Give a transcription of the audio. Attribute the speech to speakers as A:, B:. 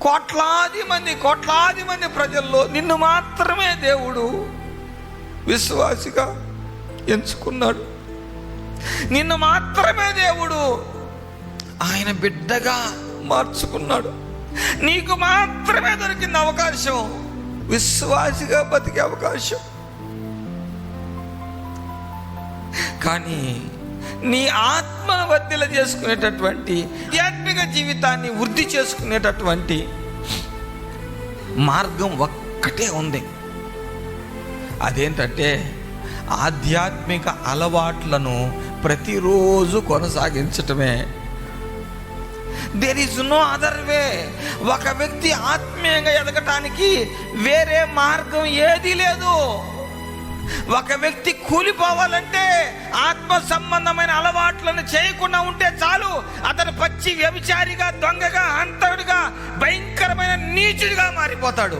A: కోట్లాది మంది కోట్లాది మంది ప్రజల్లో నిన్ను మాత్రమే దేవుడు విశ్వాసిగా ఎంచుకున్నాడు. నిన్ను మాత్రమే దేవుడు ఆయన బిడ్డగా మార్చుకున్నాడు. నీకు మాత్రమే దొరికింది అవకాశం. విశ్వాసిగా బతికే అవకాశం. కానీ నీ ఆత్మను వద్దిల చేసుకునేటటువంటి ఆధ్యాత్మిక జీవితాన్ని వృద్ధి చేసుకునేటటువంటి మార్గం ఒక్కటే ఉంది. అదేంటంటే ఆధ్యాత్మిక అలవాట్లను ప్రతిరోజు కొనసాగించటమే. There is no other way ఒక వ్యక్తి ఆత్మీయంగా ఎదగటానికి వేరే మార్గం ఏదీ లేదు. ఒక వ్యక్తి కూలిపోవాలంటే ఆత్మ సంబంధమైన అలవాట్లను చేయకుండా ఉంటే చాలా. పచ్చి వ్యభిచారిగా దొంగగా అంతరుడుగా భయంకరమైన నీచుడిగా మారిపోతాడు.